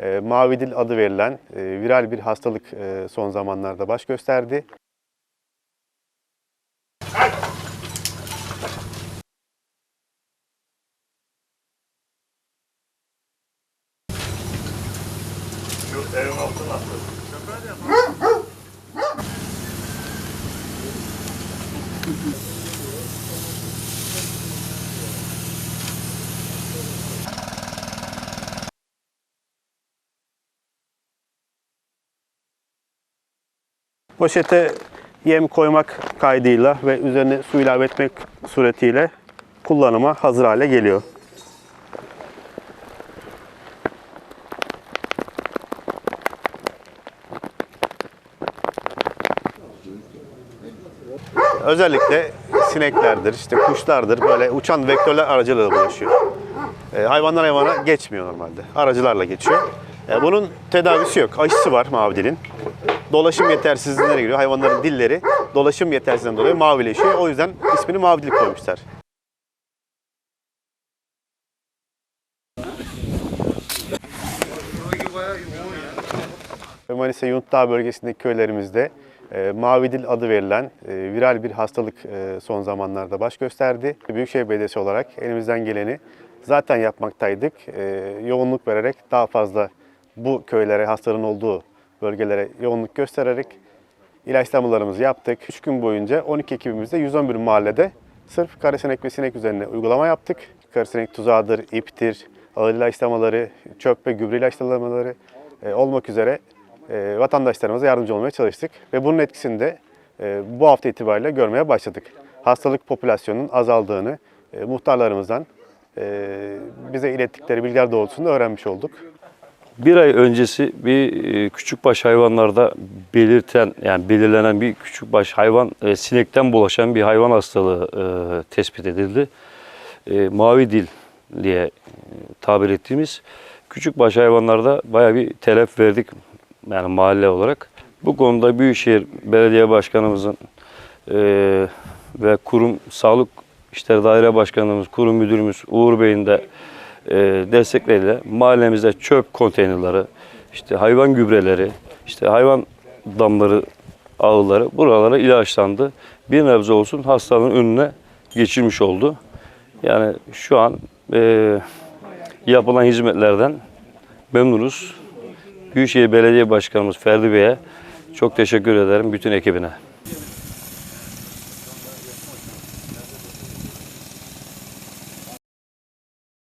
e, mavi dil adı verilen e, viral bir hastalık e, son zamanlarda baş gösterdi. Poşete yem koymak kaydıyla ve üzerine su ilave etmek suretiyle kullanıma hazır hale geliyor. Özellikle sineklerdir, işte kuşlardır böyle uçan vektörler aracılığıyla bulaşıyor. E, hayvandan hayvana geçmiyor normalde. Aracılarla geçiyor. E, bunun tedavisi yok. Aşısı var mavi dilin. Dolaşım yetersizliğine giriyor. Hayvanların dilleri dolaşım yetersizliğinden dolayı mavileşiyor. O yüzden ismini mavi dil koymuşlar. Manisa Yuntdağ bölgesindeki köylerimizde e, mavi dil adı verilen e, viral bir hastalık e, son zamanlarda baş gösterdi. Büyükşehir Belediyesi olarak elimizden geleni zaten yapmaktaydık. E, yoğunluk vererek daha fazla bu köylere, hastalığın olduğu bölgelere yoğunluk göstererek ilaçlamalarımızı yaptık. 3 gün boyunca 12 ekibimizde 111 mahallede sırf karasinek ve sinek üzerine uygulama yaptık. Karasinek tuzağıdır, iptir, ağır ilaçlamaları, çöp ve gübre ilaçlamaları e, olmak üzere e, vatandaşlarımıza yardımcı olmaya çalıştık. Ve bunun etkisini de e, bu hafta itibariyle görmeye başladık. Hastalık popülasyonunun azaldığını e, muhtarlarımızdan e, bize ilettikleri bilgiler doğrultusunda öğrenmiş olduk. Bir ay öncesi bir e, küçükbaş hayvanlarda belirten yani belirlenen bir küçükbaş hayvan e, sinekten bulaşan bir hayvan hastalığı e, tespit edildi. Mavi dil diye tabir ettiğimiz küçükbaş hayvanlarda bayağı bir telef verdik yani mahalle olarak. Bu konuda Büyükşehir Belediye Başkanımızın ve kurum sağlık işleri daire başkanımız, kurum müdürümüz Uğur Bey'in de e, destekleriyle mahallemizde çöp konteynerleri, işte hayvan gübreleri, işte hayvan damları, ağları buralara ilaçlandı. Bir nebze olsun hastalığın önüne geçirmiş oldu. Yani şu an e, yapılan hizmetlerden memnunuz. Büyükşehir Belediye Başkanımız Ferdi Bey'e çok teşekkür ederim bütün ekibine.